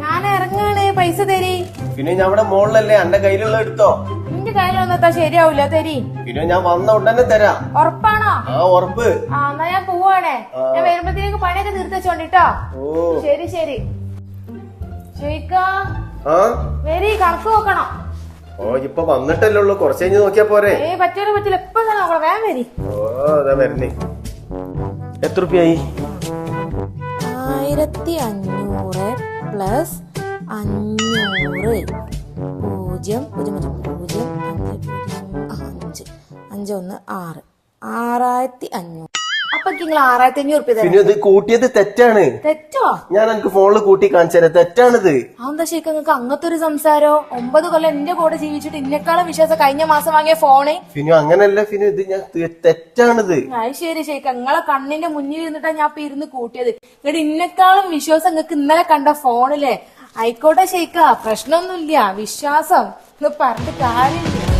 ഞാൻ ഇറങ്ങാണ് പൈസ തരി. പിന്നെ ഞാൻ ഇവിടെ മോളിലല്ലേ എന്റെ കയ്യിലുള്ള എടുത്തോ? നിന്റെ കയ്യിലൊന്നെത്താ ശരിയാവൂല തരി. പിന്നെ ഞാൻ വന്ന ഉടനെ തരാം. ഉറപ്പാണോ? ആ ഉറപ്പ്. ആ എന്നാ ഞാൻ പോവാണേ. ഞാൻ വരുമ്പത്തേക്ക് പണിയൊക്കെ നിർത്തിച്ചോണ്ടിട്ടോ ഓ. ശരി ശരി. വരി കണക്ക് നോക്കണം. ഓ ഇപ്പൊ വന്നിട്ടല്ലേ ഉള്ളു. കുറച്ച് കഴിഞ്ഞ് നോക്കിയാ പോരെ. പറ്റില്ല പറ്റില്ല നോക്കണം. വേഗം വരി. ഓ അതാ വരുന്നേ എത്ര റുപ്യായി ആയിരത്തി അഞ്ഞൂറ് പ്ലസ് അഞ്ഞൂറ്. പൂജ്യം പൂജ്യം പൂജ്യം പൂജ്യം അഞ്ച് അഞ്ച് ഒന്ന് ആറ്. ആറായിരത്തി അഞ്ഞൂറ് അപ്പൊ നിങ്ങൾ ആറായിരത്തി അഞ്ഞൂറ് റുപ്യ പിന്നെ ഇത് കൂട്ടിയത് തെറ്റാണ്. തെറ്റോ? ഞാൻ എനിക്ക് ഫോണിൽ കൂട്ടി കാണിച്ചത് തെറ്റാണിത്. അതെന്താ ശരിക്കും നിങ്ങൾക്ക് അങ്ങനത്തെ ഒരു സംസാരോ? ഒമ്പത് കൊല്ലം എന്റെ കൂടെ ജീവിച്ചിട്ട് ഇന്നെക്കാളും വിശ്വാസം കഴിഞ്ഞ മാസം വാങ്ങിയ ഫോണേ ഫിനു അങ്ങനല്ല ഫിനു ഇത് ഞാൻ തെ- തെറ്റാണിത്. അത് ശരി ശരിക്കും നിങ്ങളെ കണ്ണിന്റെ മുന്നിൽ ഇരുന്നിട്ടാ ഞാൻ ഇപ്പൊ ഇരുന്ന് കൂട്ടിയത്. എന്നിട്ട് ഇന്നെക്കാളും വിശ്വാസം നിങ്ങൾക്ക് ഇന്നലെ കണ്ട ഫോണില്ലേ ആയിക്കോട്ടെ ശരിക്ക പ്രശ്നമൊന്നുമില്ല വിശ്വാസം. ഇത് പറഞ്ഞിട്ട് കാര്യമില്ല.